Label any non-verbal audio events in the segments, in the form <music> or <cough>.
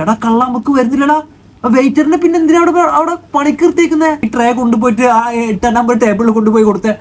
എടാ കള്ള നമുക്ക് വരുന്നില്ലടാ. വെയിറ്ററിനെ പിന്നെ എന്തിനാ അവിടെ അവിടെ പണിക്കിർത്തേക്കുന്നേ ഈ ട്രേ കൊണ്ടുപോയിട്ട് ആ എട്ടാം നമ്പർ ടേബിളിൽ കൊണ്ടുപോയി കൊടുത്തേ.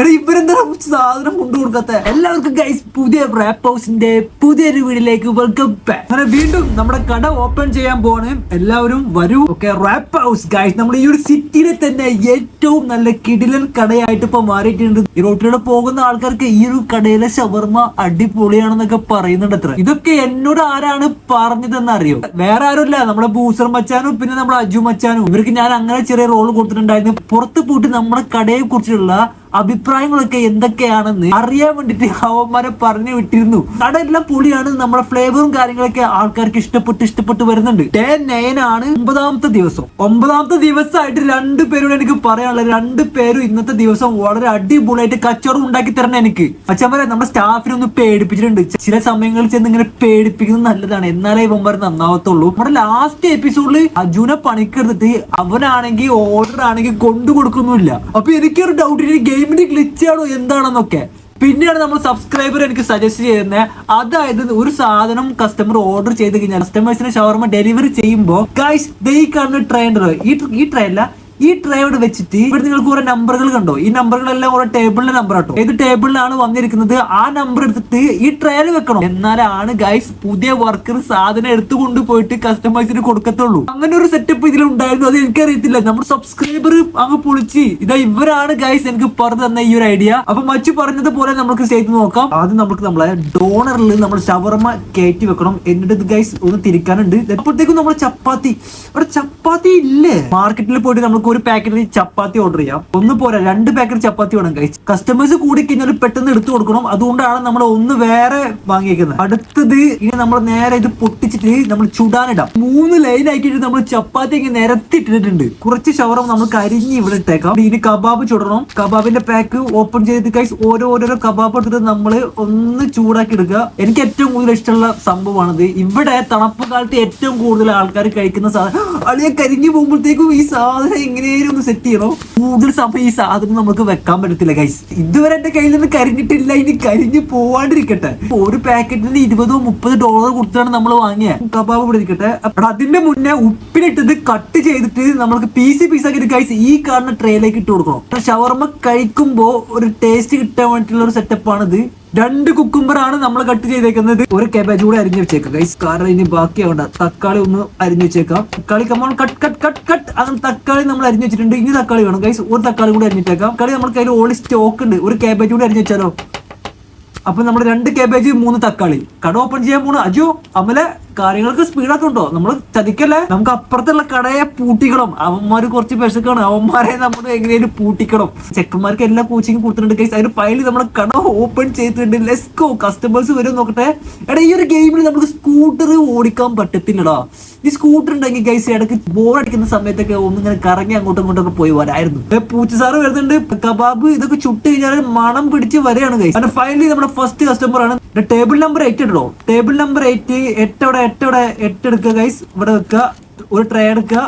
എടാ ഇവരെന്താ സാധനം കൊണ്ടു കൊടുക്കാത്ത? എല്ലാവർക്കും ഗൈസ് പുതിയ റാപ്പ് ഹൗസിന്റെ പുതിയൊരു വീടിലേക്ക് വെൽക്കം ബാക്ക് അങ്ങനെ വീണ്ടും നമ്മുടെ കട ഓപ്പൺ ചെയ്യാൻ പോണ് എല്ലാവരും വരൂ. ഓക്കെ റാപ്പ് ഹൗസ് ഗൈസ് നമ്മൾ ഈ ഒരു സിറ്റിയിലെ തന്നെ ഏറ്റവും നല്ല കിടിലൻ കടയായിട്ട് ഇപ്പൊ മാറിയിട്ടുണ്ട്. ഈ റോട്ടിലൂടെ പോകുന്ന ആൾക്കാർക്ക് ഈ ഒരു കടയിലെ ഷവർമ അടിപൊളിയാണെന്നൊക്കെ പറയുന്നുണ്ട് അത്ര. ഇതൊക്കെ എന്നോട് ആരാണ് പറഞ്ഞതെന്ന് അറിയോ വേറെ ആരുമില്ല. നമ്മുടെ ബൂസർ മച്ചാനും പിന്നെ നമ്മുടെ അജു മച്ചാനും. ഇവർക്ക് ഞാൻ അങ്ങനെ ചെറിയ റോൾ കൊടുത്തിട്ടുണ്ടായിരുന്നു. പുറത്ത് പോയിട്ട് നമ്മുടെ കടയെ കുറിച്ചുള്ള അഭിപ്രായങ്ങളൊക്കെ എന്തൊക്കെയാണെന്ന് അറിയാൻ വേണ്ടിട്ട് അവന്മാരെ പറഞ്ഞു വിട്ടിരുന്നു. കട എല്ലാം പൊളിയാണ് നമ്മുടെ ഫ്ലേവറും കാര്യങ്ങളൊക്കെ ആൾക്കാർക്ക് ഇഷ്ടപ്പെട്ട് ഇഷ്ടപ്പെട്ട് വരുന്നുണ്ട്. ഡേ നയൻ ആണ് ഒമ്പതാമത്തെ ദിവസം. ഒമ്പതാമത്തെ ദിവസമായിട്ട് രണ്ടു പേരോട് എനിക്ക് പറയാനുള്ള രണ്ടു പേരും ഇന്നത്തെ ദിവസം വളരെ അടിപൊളിയായിട്ട് കച്ചവടം ഉണ്ടാക്കി തരണം എനിക്ക്. അച്ഛന്മാരെ നമ്മുടെ സ്റ്റാഫിനെ ഒന്ന് പേടിപ്പിച്ചിട്ടുണ്ട്. ചില സമയങ്ങളിൽ ചെന്ന് ഇങ്ങനെ പേടിപ്പിക്കുന്നത് നല്ലതാണ്. എന്നാലേ ഇവന്മാർ നന്നാവത്തുള്ളൂ. നമ്മുടെ ലാസ്റ്റ് എപ്പിസോഡിൽ അജുനെ പണിക്കെടുത്തിട്ട് അവനാണെങ്കിൽ ഓർഡർ ആണെങ്കിൽ കൊണ്ടു കൊടുക്കുന്നില്ല അപ്പൊ എനിക്കൊരു ഡൗട്ട് ഈ ഗെയിമിന്റെ ഗ്ലിച്ച് ആണോ എന്താണെന്നൊക്കെ. പിന്നെയാണ് നമ്മൾ സബ്സ്ക്രൈബർ എനിക്ക് സജസ്റ്റ് ചെയ്യുന്നത് അതായത് ഒരു സാധനം കസ്റ്റമർ ഓർഡർ ചെയ്ത് കഴിഞ്ഞാൽ കസ്റ്റമേഴ്സിന് ഷവർമ ഡെലിവറി ചെയ്യുമ്പോൾ ഗൈസ് ഈ കാണുന്ന ട്രെയിൻ ഈ ഈ ട്രെയിനല്ല ഈ ട്രേയോട് വെച്ചിട്ട് ഇവിടെ നിങ്ങൾക്ക് കുറെ നമ്പറുകൾ കണ്ടോ? ഈ നമ്പറുകളെല്ലാം കുറെ ടേബിളിലെ നമ്പർ ആട്ടോ. ഏത് ടേബിളിലാണ് വന്നിരിക്കുന്നത്? ആ നമ്പർ എടുത്തിട്ട് ഈ ട്രേയിൽ വെക്കണം. എന്നാലാണ് ഗൈസ് പുതിയ വർക്കർ സാധനം എടുത്തു കൊണ്ടുപോയിട്ട് കസ്റ്റമേഴ്സിന് കൊടുക്കത്തുള്ളൂ. അങ്ങനെ ഒരു സെറ്റപ്പ് ഇതിൽ ഉണ്ടായിരുന്നു. അത് എനിക്കറിയത്തില്ല നമ്മുടെ സബ്സ്ക്രൈബർ അങ്ങ് പൊളിച്ച്. ഇതാ ഇവരാണ് ഗൈസ് എനിക്ക് പറഞ്ഞു തന്ന ഈ ഒരു ഐഡിയ അപ്പൊ മച്ചു പറഞ്ഞതുപോലെ നമുക്ക് ചെയ്ത് നോക്കാം. ആദ്യം നമുക്ക് നമ്മളെ ഡോണറിൽ നമ്മൾ ഷവർമ കയറ്റി വെക്കണം. എന്നിട്ട് ഗൈസ് ഒന്ന് തിരിക്കാനുണ്ട്. അപ്പോഴത്തേക്കും നമ്മൾ ചപ്പാത്തി. അവിടെ ചപ്പാത്തി ഇല്ലേ? മാർക്കറ്റിൽ പോയിട്ട് നമുക്ക് ഒരു പാക്കറ്റ് ചപ്പാത്തി ഓർഡർ ചെയ്യാം. ഒന്ന് പോരാ രണ്ട് പാക്കറ്റ് ചപ്പാത്തി വേണം കഴിച്ച് കസ്റ്റമേഴ്സ് കൂടി കഴിഞ്ഞാൽ പെട്ടെന്ന് എടുത്തു കൊടുക്കണം. അതുകൊണ്ടാണ് നമ്മൾ ഒന്ന് വേറെ വാങ്ങിയേക്കുന്നത്. അടുത്തത് ഇനി നമ്മൾ നേരെ ഇത് പൊട്ടിച്ചിട്ട് നമ്മൾ ചുടാനിടാം മൂന്ന് ലൈൻ ആക്കിയിട്ട് നമ്മൾ ചപ്പാത്തി ഇങ്ങനെ നിരത്തിയിട്ടിട്ടുണ്ട് കുറച്ച് ഷവറം നമ്മൾ അരിഞ്ഞ് ഇവിടെ ഇട്ടേക്കാം. ഇനി കബാബ് ചുടണം. കബാബിന്റെ പാക്ക് ഓപ്പൺ ചെയ്തിട്ട് കഴിച്ച് ഓരോരോ കബാബ് എടുത്തിട്ട് നമ്മൾ ഒന്ന് ചൂടാക്കി എടുക്കുക. എനിക്ക് ഏറ്റവും കൂടുതൽ ഇഷ്ടമുള്ള സംഭവമാണിത്. ഇവിടെ തണുപ്പ് കാലത്ത് ഏറ്റവും കൂടുതൽ ആൾക്കാർ കഴിക്കുന്ന സാധനം. അളിയെ കരിഞ്ഞു പോകുമ്പോഴത്തേക്കും ഈ സാധനം എങ്ങനെയും ഒന്ന് സെറ്റ് ചെയ്യണോ? കൂടുതൽ സമയം ഈ സാധനം നമുക്ക് വെക്കാൻ പറ്റത്തില്ല ഗൈസ് ഇതുവരെ എന്റെ കയ്യിൽ നിന്ന് കരിഞ്ഞിട്ടില്ല ഇനി കരിഞ്ഞു പോവാണ്ടിരിക്കട്ടെ. ഒരു പാക്കറ്റിന് ഇരുപതോ മുപ്പത് ഡോളർ കൊടുത്താണ് നമ്മൾ വാങ്ങിയ. കബാബ് ഇവിടെ ഇരിക്കട്ടെ. അതിന്റെ മുന്നേ ഉപ്പിലിട്ടത് കട്ട് ചെയ്തിട്ട് നമ്മൾക്ക് പീസ് പീസ് ആക്കി ഗൈസ് ഈ കാണുന്ന ട്രേയിലേക്ക് ഇട്ട് കൊടുക്കണം. ഷവർമ കഴിക്കുമ്പോ ഒരു ടേസ്റ്റ് കിട്ടാൻ വേണ്ടിയിട്ടുള്ള ഒരു സെറ്റപ്പാണ് ഇത് രണ്ട് കുക്കുംബറാണ് നമ്മൾ കട്ട് ചെയ്തേക്കുന്നത്. ഒരു കെബേജ് കൂടെ അരിഞ്ഞു വെച്ചേക്കാം ഗൈസ് കാരണം ഇനി ബാക്കിയാവണ്ട തക്കാളി ഒന്ന് അരിഞ്ഞു വെച്ചേക്കാം. തക്കാളി come on cut cut cut cut അങ്ങനെ തക്കാളി നമ്മൾ അരിഞ്ഞു വെച്ചിട്ടുണ്ട്. ഇനി തക്കാളി വേണം ഗൈസ് ഒരു തക്കാളി കൂടെ അരിഞ്ഞിട്ടേക്കാം തക്കാളി നമ്മൾ കയ്യിൽ ഓൾറെഡി സ്റ്റോക്ക് ഉണ്ട്. ഒരു കാബേജ് കൂടെ അരിഞ്ഞു വെച്ചാലോ? അപ്പൊ നമ്മൾ രണ്ട് കാബേജ് മൂന്ന് തക്കാളി. കട ഓപ്പൺ ചെയ്യാൻ പോണു. അജോ അമലെ കാര്യങ്ങൾക്ക് സ്പീഡൊക്കെ ഉണ്ടോ? നമ്മൾ ചതിക്കല്ലേ? നമുക്ക് അപ്പുറത്തുള്ള കടയെ പൂട്ടിക്കണം. അവന്മാര് കുറച്ച് വിശക്കാണ്. അവന്മാരെ നമ്മൾ എങ്ങനെയും പൂട്ടിക്കണം. ചെക്കന്മാർക്ക് എല്ലാ കോച്ചിങ് കൊടുത്തിട്ടുണ്ട് കേസ് അതിന് ഫൈനലി നമ്മൾ കട ഓപ്പൺ ചെയ്തിട്ടുണ്ട്. ലെസ്കോ കസ്റ്റമേഴ്സ് വരും നോക്കട്ടെ. എടാ ഈ ഒരു ഗെയിമിൽ നമുക്ക് സ്കൂട്ടർ ഓടിക്കാൻ പറ്റത്തില്ലടാ. ഈ സ്കൂട്ടർ ഉണ്ടെങ്കിൽ ഗൈസ് ഇടയ്ക്ക് ബോർഡടിക്കുന്ന സമയത്തൊക്കെ ഒന്നിങ്ങനെ കറങ്ങി അങ്ങോട്ടും ഇങ്ങോട്ടൊക്കെ പോയി വരായിരുന്നു. പൂച്ച സാറ് വരുന്നുണ്ട്. കബാബ് ഇതൊക്കെ ചുട്ട് കഴിഞ്ഞാൽ മണം പിടിച്ച് വരെയാണ് ഗൈസ് അങ്ങനെ ഫൈനലി നമ്മുടെ ഫസ്റ്റ് കസ്റ്റമർ ആണ് ടേബിൾ നമ്പർ എയ്റ്റ് ഇടോ ടേബിൾ നമ്പർ എയ്റ്റ് എട്ട് അവിടെ എട്ട് എടുക്കുക ഗൈസ് ഇവിടെ വെക്കുക. ഒരു ട്രേ എടുക്കുക.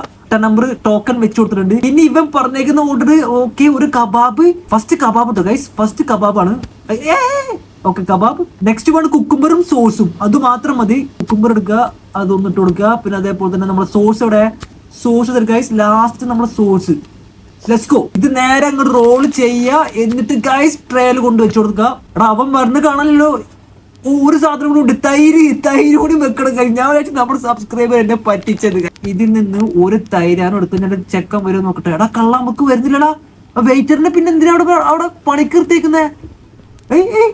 നമ്പർ ടോക്കൺ വെച്ച് കൊടുത്തിട്ടുണ്ട്. ഇനി ഇവൻ പറഞ്ഞേക്കുന്ന ഓർഡർ ഓക്കെ ഒരു കബാബ്. ഫസ്റ്റ് കബാബ് ഇട്ടോ ഗൈസ് ഫസ്റ്റ് കബാബാണ് ഓക്കെ കബാബ്. നെക്സ്റ്റ് വൺ കുക്കുംബറും സോസും അത് മാത്രം മതി. കുക്കുംബർ എടുക്കുക. അതൊന്നും ഇട്ട് കൊടുക്കുക. പിന്നെ അതേപോലെ തന്നെ നമ്മുടെ സോസ് ഇവിടെ സോസ് ഗൈസ് ലാസ്റ്റ് നമ്മുടെ സോസ് ലെസ്കോ ഇത് നേരെ അങ്ങോട്ട് റോൾ ചെയ്യുക. എന്നിട്ട് ഗൈസ് ട്രേയിൽ കൊണ്ട് വെച്ചു കൊടുക്കുക. അവൻ മരുന്ന് കാണാനല്ലോ ഒരു സാധനം കൂടി ഉണ്ട്. തൈര് തൈര് കൂടി വെക്കണം കഴിഞ്ഞ ഞാൻ നമ്മുടെ സബ്സ്ക്രൈബർ എന്നെ പറ്റിച്ചത്. ഇതിൽ നിന്ന് ഒരു തൈരാണ് ഞാൻ ചെക്കൻ വരും നോക്കട്ടെ. എടാ കള്ള നമുക്ക് വരുന്നില്ലടാ. വെയിറ്ററിനെ പിന്നെ എന്തിനാ അവിടെ അവിടെ പണിക്കൃത്തേക്കുന്നേ ഏയ് ഏയ്.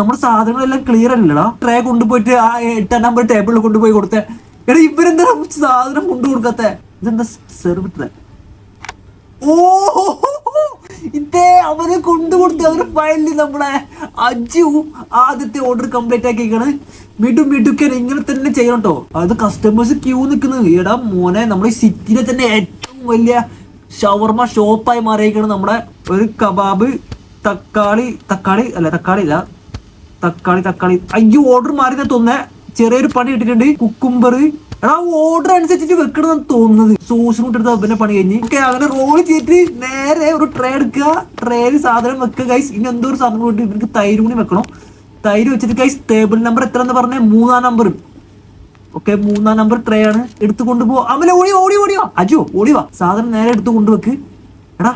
നമ്മുടെ സാധനങ്ങളെല്ലാം ക്ലിയർ അല്ലടാ. ട്രേ കൊണ്ടുപോയിട്ട് ആ എട്ടാം നമ്പർ ടേബിളിൽ കൊണ്ടുപോയി കൊടുത്തേ. എടാ ഇവരെന്താ സാധനം കൊണ്ടു കൊടുക്കത്തെ ഇതെന്താ സെർവ് ട്രേ ഓ ഇതേ അവന് കൊണ്ടുകൊടുത്ത് അവർ ഫൈനലി നമ്മളെ അജു ആദ്യത്തെ ഓർഡർ കംപ്ലീറ്റ് ആക്കിയേക്കാണ് മിടു മിടുക്കൻ ഇങ്ങനെ തന്നെ ചെയ്യണം കേട്ടോ അത് കസ്റ്റമേഴ്സ് ക്യൂ നിൽക്കുന്നത്. എടാ മോനെ നമ്മുടെ സിറ്റിയിലെ തന്നെ ഏറ്റവും വലിയ ഷവർമ ഷോപ്പായി മാറിയിരിക്കണം നമ്മുടെ ഒരു കബാബ് തക്കാളി തക്കാളി അല്ല തക്കാളി ഇല്ല തക്കാളി തക്കാളി. അയ്യോ ഓർഡർ മാറി തോന്നുന്നേ. ചെറിയൊരു പണി ഇട്ടിട്ടുണ്ട് കുക്കുംബർ എടാ ഓർഡർ അനുസരിച്ചിട്ട് വെക്കണമെന്ന് തോന്നുന്നത്. സോസും കൊണ്ടെടുത്ത് അവന്റെ പണി കഴിഞ്ഞ്. ഓക്കെ അങ്ങനെ റോൾ ചെയ്തിട്ട് നേരെ ഒരു ട്രേ എടുക്കുക. ട്രേയിൽ സാധനം വെക്കുക ഗൈസ് ഇനി എന്തോ ഒരു സാധനം കൊണ്ട് ഇവർക്ക് തൈര് കൂടി വെക്കണം. തൈര് വെച്ചിട്ട് ഗൈസ് ടേബിൾ നമ്പർ എത്ര എന്ന് പറഞ്ഞ? മൂന്നാം നമ്പർ ഓക്കെ മൂന്നാം നമ്പർ ട്രേ ആണ്. എടുത്തു കൊണ്ടുപോ അമല ഓടി ഓടി ഓടിയോ അജോ ഓടിവാ സാധനം നേരെ എടുത്തു കൊണ്ടുവെക്ക് എടാ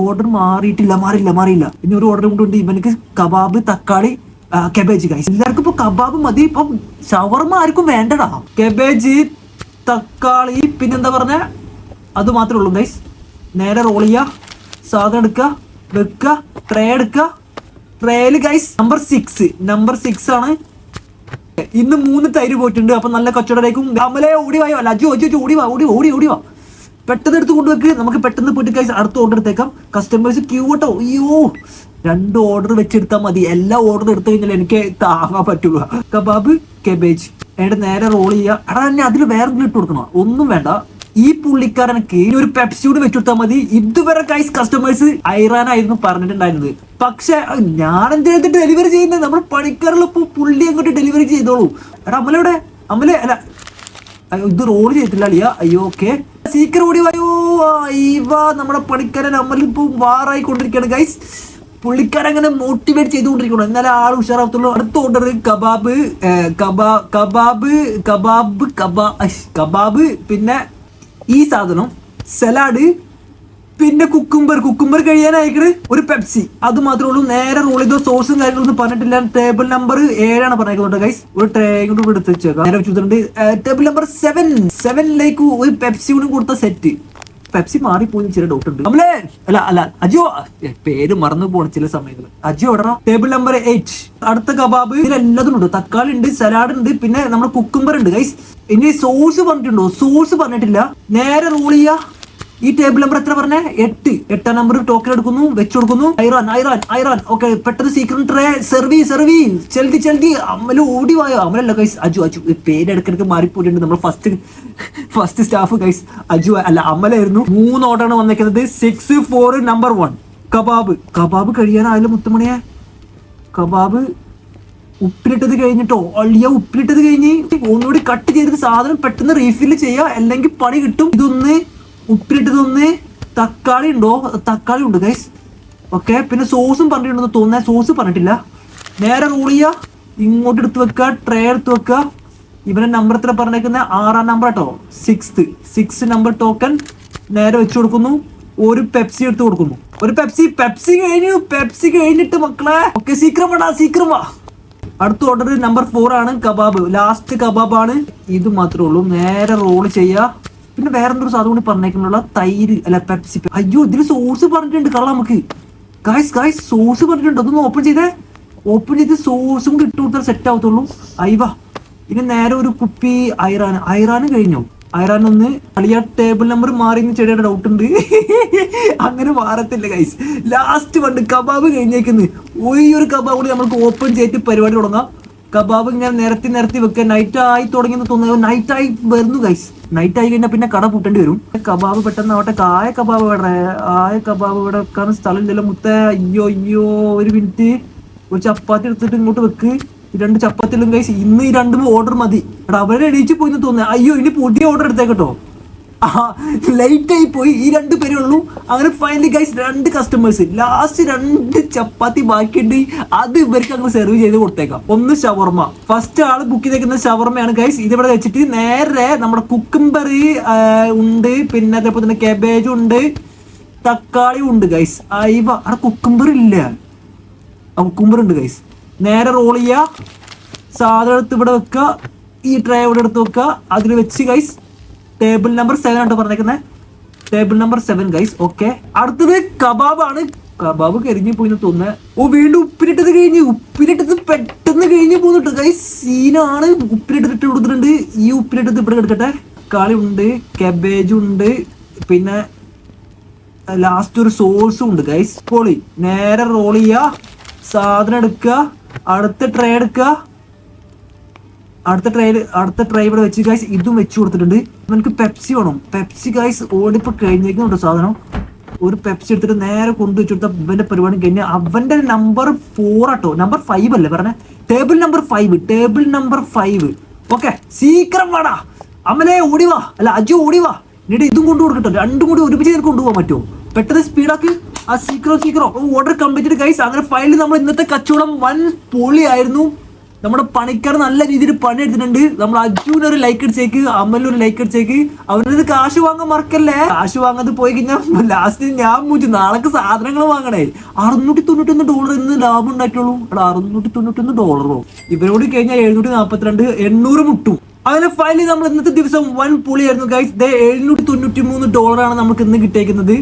ഓർഡർ മാറിയിട്ടില്ല മാറിയില്ല മാറിയില്ല. ഇനി ഒരു ഓർഡർ കൊണ്ടുണ്ട് ഇവനക്ക് കബാബ് തക്കാളി കെബേജ് ഗൈസ് എല്ലാവർക്കും ഇപ്പൊ കബാബ് മതി. ഇപ്പം ഷവർമ ആർക്കും വേണ്ടടാ. കെബേജ് തക്കാളി പിന്നെന്താ പറഞ്ഞ? അത് മാത്രമേ ഉള്ളൂ ഗൈസ് നേരെ റോൾ ചെയ്യുക സാധനം എടുക്കുക വെക്കുക ട്രേ എടുക്കുക. ട്രേയിൽ guys number six number six ആണ്. ഇന്ന് മൂന്ന് തൈര് പോയിട്ടുണ്ട്. അപ്പൊ നല്ല കച്ചവടമായിരിക്കും കമലേ ഓടി വായോ അല്ല അജു അജു ഓടി വാ ഓടി ഓടി ഓടി വാ. പെട്ടെന്ന് എടുത്ത് കൊണ്ടുവെക്ക്. നമുക്ക് പെട്ടെന്ന് പോയിട്ട് ഗൈസ് അടുത്ത് ഓർഡർ എടുത്തേക്കാം കസ്റ്റമേഴ്സ് ക്യൂ കേട്ടോ. അയ്യോ രണ്ട് ഓർഡർ വെച്ചെടുത്താൽ മതി. എല്ലാ ഓർഡർ എടുത്തു കഴിഞ്ഞാൽ എനിക്ക് താങ്ങാൻ പറ്റുള്ളൂ. കബാബ് കെബേജ് എന്നിട്ട് നേരെ റോൾ ചെയ്യുക എടാ എന്നെ അതിൽ വേറെ ഇട്ട് കൊടുക്കണോ? ഒന്നും വേണ്ട. ഈ പുള്ളിക്കാരനക്ക് ഇനി ഒരു പെപ്സിയോട് കൂടി വെച്ചുകൊടുത്താൽ മതി. ഇതുവരെ കൈസ് കസ്റ്റമേഴ്സ് ഐറാനായിരുന്നു പറഞ്ഞിട്ടുണ്ടായിരുന്നത്. പക്ഷെ ഞാൻ എന്ത് ചെയ്തിട്ട് ഡെലിവറി ചെയ്യുന്നത് നമ്മൾ പണിക്കാരുള്ളപ്പോ പുള്ളി അങ്ങോട്ട് ഡെലിവറി ചെയ്തോളൂ. എടാ അമ്മലെവിടെ അമ്മലെ അല്ല. ഇത് റോൾ ചെയ്തിട്ടില്ല അളിയ. അയ്യോ ഓക്കെ സീക്കർ ഓടി വായോ. ഇവ നമ്മുടെ പണിക്കാരൻ അമ്മലിപ്പോ വാറായി കൊണ്ടിരിക്കുകയാണ് ഗൈസ് പുള്ളിക്കാരൻ അങ്ങനെ മോട്ടിവേറ്റ് ചെയ്തുകൊണ്ടിരിക്കണം എന്നാലേ ആൾ ഉഷാറാവത്തുള്ളൂ. അടുത്ത ഓർഡർ കബാബ് കബാ കബാബ് കബാബ് കബാ കബാബ് പിന്നെ ഈ സാധനം സലാഡ് പിന്നെ കുക്കുംബർ കുക്കുംബർ കഴിയാനായിക്കണ് ഒരു പെപ്സി. അത് മാത്രമേ ഉള്ളൂ. നേരെ റോൾ ചെയ്തോ. സോസും കാര്യങ്ങളൊന്നും പറഞ്ഞിട്ടില്ല. ടേബിൾ നമ്പർ ഏഴാണ് പറഞ്ഞേക്കുന്നുണ്ട് ഗൈസ് ഒരു ട്രേ കൊണ്ട് എടുത്ത് വെച്ചേക്കാം. നേരെ വെച്ചിട്ടുണ്ട് ടേബിൾ നമ്പർ സെവൻ സെവനിലേക്ക് ഒരു പെപ്സി കൂടി കൊടുത്ത സെറ്റ് പെപ്സി മാറിപ്പോയി ചില ഡൗട്ട് ഉണ്ട്. നമ്മളെ അല്ല അല്ല അജു പേര് മറന്നു പോണ ചില സമയങ്ങളിൽ അജു എവിടെടാ? ടേബിൾ നമ്പർ എയ്റ്റ് അടുത്ത കബാബ്. ഇതിൽ എല്ലാതും ഉണ്ട്. തക്കാളി ഉണ്ട് സലാഡ് ഉണ്ട് പിന്നെ നമ്മുടെ കുക്കുംബർ ഉണ്ട്. ഗൈസ് ഇനി സോസ് പറഞ്ഞിട്ടുണ്ടോ? സോസ് പറഞ്ഞിട്ടില്ല. നേരെ റോൾ ചെയ്യാ. ഈ ടേബിൾ നമ്പർ എത്ര പറഞ്ഞേ? എട്ട്. എട്ടാം നമ്പർ ടോക്കൺ എടുക്കുന്നു വെച്ചു കൊടുക്കുന്നു ഐറാൻ ഐറാൻ ഐറാൻ. ഓക്കെ പെട്ടെന്ന് സീക്രട്ട് ട്രേ സെർവി സെർവി ചെൽതി ചെൽതി. അമ്മൽ ഓടി വായോ? അമ്മലല്ല കൈസ് അജു അജു. പേര് ഇടക്കിടക്ക് മാറിപ്പോയിട്ടുണ്ട്. നമ്മൾ first first staff guys Aju അല്ല അമ്മലായിരുന്നു മൂന്ന് ഓർഡറാണ് വന്നേക്കുന്നത്. Six four number one kebab. Kebab കഴിയാനായാലും മുത്തുമണിയെ. കബാബ് ഉപ്പിലിട്ടത് കഴിഞ്ഞിട്ടോ? അള്ളിയ ഉപ്പിലിട്ടത് കഴിഞ്ഞ്. ഒന്നുകൂടി കട്ട് ചെയ്തിട്ട് സാധനം പെട്ടെന്ന് റീഫില്ല് ചെയ്യുക അല്ലെങ്കിൽ പണി കിട്ടും. ഇതൊന്ന് ഉപ്പിലിട്ടതൊന്ന് തക്കാളി ഉണ്ടോ? തക്കാളി ഉണ്ട് ഗൈസ് ഓക്കെ പിന്നെ സോസും പറഞ്ഞിട്ടുണ്ടെന്ന് തോന്നുന്നത് സോസ് പറഞ്ഞിട്ടില്ല. നേരെ റോൾ ചെയ്യുക ഇങ്ങോട്ട് എടുത്ത് വെക്കുക ട്രേ എടുത്ത് വെക്കുക. ഇവനെ നമ്പർ എത്ര പറഞ്ഞേക്കുന്ന? ആറാം നമ്പർ കേട്ടോ സിക്സ്ത് സിക്സ് നമ്പർ ടോക്കൺ നേരെ വെച്ച് കൊടുക്കുന്നു. ഒരു പെപ്സി എടുത്ത് കൊടുക്കുന്നു. ഒരു പെപ്സി പെപ്സി കഴിഞ്ഞു. പെപ്സി കഴിഞ്ഞിട്ട് മക്കളെ. ഓക്കെ സീക്രം വേടാ സീക്രം വാ. അടുത്ത ഓർഡർ നമ്പർ ഫോർ ആണ് കബാബ്. ലാസ്റ്റ് കബാബാണ്. ഇത് മാത്രമേ ഉള്ളൂ. നേരെ റോൾ ചെയ്യുക പിന്നെ വേറെ എന്തൊരു സാധനം കൂടി പറഞ്ഞേക്കുന്നുള്ള തൈര് അല്ല പെപ്സി അയ്യോ ഇതിൽ സോഴ്സ് പറഞ്ഞിട്ടുണ്ട്. കള്ള നമുക്ക്. ഗായ്സ് ഗായ്സ് സോഴ്സ് പറഞ്ഞിട്ടുണ്ട്. അതൊന്ന് ഓപ്പൺ ചെയ്തേ. ഓപ്പൺ ചെയ്ത് സോഴ്സും കൂടി ഇട്ട് കൊടുത്താൽ സെറ്റ് ആവത്തുള്ളൂ. അയ്യവാ ഇനി നേരെ ഒരു കുപ്പി ഐറാൻ ഐറാൻ കഴിഞ്ഞു? ഐറാൻ ഒന്ന് അളിയ ടേബിൾ നമ്പർ മാറി ചെടിയുടെ ഡൗട്ട് ഉണ്ട്. <laughs> അങ്ങനെ മാറത്തില്ല ഗൈസ് ലാസ്റ്റ് വണ്ട് കബാബ് കഴിഞ്ഞേക്കുന്നു. ഒരു കബാബ് കൂടി നമ്മൾക്ക് ഓപ്പൺ ചെയ്തിട്ട് പരിപാടി തുടങ്ങാം. കബാബ് ഇങ്ങനെ നിരത്തി നിരത്തി വെക്കുക. നൈറ്റ് ആയി തുടങ്ങിയെന്ന് തോന്നുന്നു. നൈറ്റ് ആയി വരുന്നു ഗൈസ് നൈറ്റ് ആയി കഴിഞ്ഞാൽ പിന്നെ കട പൂട്ടേണ്ടി വരും. കബാബ് പെട്ടെന്ന് ആവട്ടെ കായ കബാബ് ഇവിടെ ആയ കബാബ് ഇവിടെ വെക്കാൻ സ്ഥലമില്ലല്ലോ മുത്ത. അയ്യോ അയ്യോ ഒരു മിനിറ്റ്. ഒരു ചപ്പാത്തി എടുത്തിട്ട് ഇങ്ങോട്ട് വെക്ക്. രണ്ട് ചപ്പാത്തിയിലും കൈസ് ഇന്ന് ഈ രണ്ടും ഓർഡർ മതി. അവരെ എണീച്ച് പോയി തോന്നുന്നത് തോന്നുന്നു. അയ്യോ ഇനി പുതിയ ഓർഡർ എടുത്തേക്കട്ടോ ലേറ്റ് ആയി പോയി. ഈ രണ്ട് പേരേ ഉള്ളൂ. അങ്ങനെ ഫൈനലി ഗൈസ് രണ്ട് കസ്റ്റമേഴ്സ് ലാസ്റ്റ് രണ്ട് ചപ്പാത്തി ബാക്കിയുണ്ട്. അത് ഇവർക്ക് അങ്ങ് സെർവ് ചെയ്ത് കൊടുത്തേക്കാം. ഒന്ന് ഷവർമ. ഫസ്റ്റ് ആൾ ബുക്ക് ചെയ്തേക്കുന്ന ഷവർമയാണ് ഗൈസ് ഇതിവിടെ വെച്ചിട്ട് നേരെ നമ്മുടെ കുക്കുംബർ ഉണ്ട്. പിന്നെ അതേപോലെ തന്നെ കബേജും ഉണ്ട്. തക്കാളി ഉണ്ട് ഗൈസ് അയവ അവിടെ കുക്കുംബർ ഇല്ല. ആ കുക്കുംബർ ഉണ്ട് ഗൈസ് നേരെ റോൾ ചെയ്യുക സാധനം എടുത്ത് ഇവിടെ വെക്കുക. ഈ ട്രേ ഇവിടെ എടുത്ത് വെക്കുക. അതിൽ വെച്ച് ഗൈസ് ടേബിൾ നമ്പർ സെവൻ ആണ് പറഞ്ഞേക്കുന്നത് table number seven guys okay അടുത്തത് കബാബാണ്. കബാബ് കരിഞ്ഞു പോയി തോന്നുന്നത് ഓ വീണ്ടും ഉപ്പിലിട്ടത് കഴിഞ്ഞ്. ഉപ്പിലിട്ടത് പെട്ടെന്ന് കഴിഞ്ഞു പോകുന്നുണ്ട് ഗൈസ് സീനാണ് ഉപ്പിലിട്ടിട്ട് കൊടുത്തിട്ടുണ്ട്. ഈ ഉപ്പിലിട്ടത് ഇവിടെ എടുക്കട്ടെ. കളി ഉണ്ട് കബേജ് ഉണ്ട് പിന്നെ ലാസ്റ്റ് ഒരു സോഴ്സും ഉണ്ട് ഗൈസ് പൊളി. നേരെ റോൾ ചെയ്യുക സാധനം എടുക്കുക. അടുത്ത ട്രേ എടുക്കുക. അടുത്ത ട്രൈ അടുത്ത ട്രൈ ഇവിടെ വെച്ച് ഗൈസ് ഇതും വെച്ച് കൊടുത്തിട്ടുണ്ട്. നമുക്ക് പെപ്സി വേണം. പെപ്സി ഗൈസ് ഓടിപ്പോ കഴിഞ്ഞേക്കുന്നുണ്ട് സാധനം. ഒരു പെപ്സി എടുത്തിട്ട് നേരെ കൊണ്ടു കൊടുത്ത ഇവന്റെ പരിപാടി കഴിഞ്ഞാൽ അവന്റെ നമ്പർ ഫോർ ആട്ടോ. നമ്പർ ഫൈവ് അല്ലേ പറഞ്ഞ? Table number five table number five okay സീക്രം വാടാ. അമലെ ഓടിവാ അല്ല അജു ഓടിവാ എന്നിട്ട് ഇതും കൊണ്ടു കൊടുക്കട്ടോ. രണ്ടും കൂടി ഒരുമിച്ച് നിനക്ക് കൊണ്ടുപോകാൻ പറ്റുമോ? പെട്ടെന്ന് സ്പീഡാക്ക് ആ സീക്രോ സീക്രോ. ഓർഡർ കംപ്ലീറ്റ് ഗൈസ് അങ്ങനെ ഫൈനലി നമ്മൾ ഇന്നത്തെ കച്ചവടം വൻ പൊളിയായിരുന്നു. നമ്മുടെ പണിക്കാർ നല്ല രീതിയിൽ പണിയെടുത്തിട്ടുണ്ട്. നമ്മൾ അജുവിന് ഒരു ലൈക്ക് അടിച്ചേക്ക് അമലിന് ഒരു ലൈക്ക് അടിച്ചേക്ക്. അവരുടെ കാശ് വാങ്ങാൻ മറക്കല്ലേ? കാശ് വാങ്ങാതെ പോയി കഴിഞ്ഞാൽ ലാസ്റ്റ് ഞാൻ മൂച്ചു. നാളേക്ക് സാധനങ്ങൾ വാങ്ങണേ. അറുന്നൂറ്റി തൊണ്ണൂറ്റൊന്ന് ഡോളർ ഇന്ന് ലാഭം ഉണ്ടായിട്ടുള്ളൂ. എടാ അറുന്നൂറ്റി തൊണ്ണൂറ്റൊന്ന് ഡോളറോ ഇവരോട് കഴിഞ്ഞാൽ എഴുന്നൂറ്റി നാൽപ്പത്തിരണ്ട് എണ്ണൂറ് മുട്ടും. അങ്ങനെ ഫൈനലി നമ്മൾ ഇന്നത്തെ ദിവസം വൻ പൊളിയായിരുന്നു. ഗൈസ് ദേ എഴുന്നൂറ്റി തൊണ്ണൂറ്റി മൂന്ന് ഡോളറാണ് നമുക്ക് ഇന്ന് കിട്ടിയേക്കുന്നത്.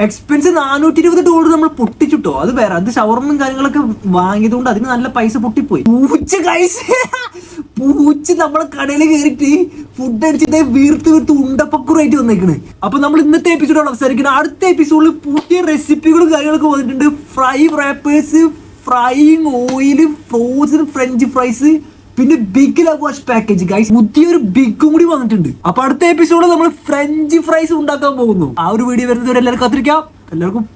എക്സ്പെൻസ് നാനൂറ്റി ഇരുപത് ഡോളർ നമ്മൾ പൊട്ടിച്ചിട്ടോ. അത് വേറെ അത് ഷവർമും കാര്യങ്ങളൊക്കെ വാങ്ങിയതുകൊണ്ട് അതിന് നല്ല പൈസ പൊട്ടിപ്പോയി. പൂച്ച കൈസ പൂച്ച നമ്മളെ കടയിൽ കയറിയിട്ട് ഫുഡ് അടിച്ചിട്ട് വീർത്ത് വീർത്ത് ഉണ്ടപ്പക്കുറായിട്ട് വന്നേക്കണ്. അപ്പൊ നമ്മൾ ഇന്നത്തെ എപ്പിസോഡ് അവസാനിക്കുന്നത്. അടുത്ത എപ്പിസോഡിൽ പുതിയ റെസിപ്പികളും കാര്യങ്ങളൊക്കെ വന്നിട്ടുണ്ട്. Fry wrappers frying oil frozen french fries പിന്നെ ബിഗ് ലവാഷ് പാക്കേജ് ഗൈസ് പുതിയൊരു ബിഗും കൂടി വന്നിട്ടുണ്ട്. അപ്പൊ അടുത്ത എപ്പിസോഡിൽ നമ്മൾ ഫ്രഞ്ച് ഫ്രൈസ് ഉണ്ടാക്കാൻ പോകുന്നു. ആ ഒരു വീഡിയോ വരുന്നവരെ എല്ലാവർക്കും കാത്തിരിക്കാം. എല്ലാവർക്കും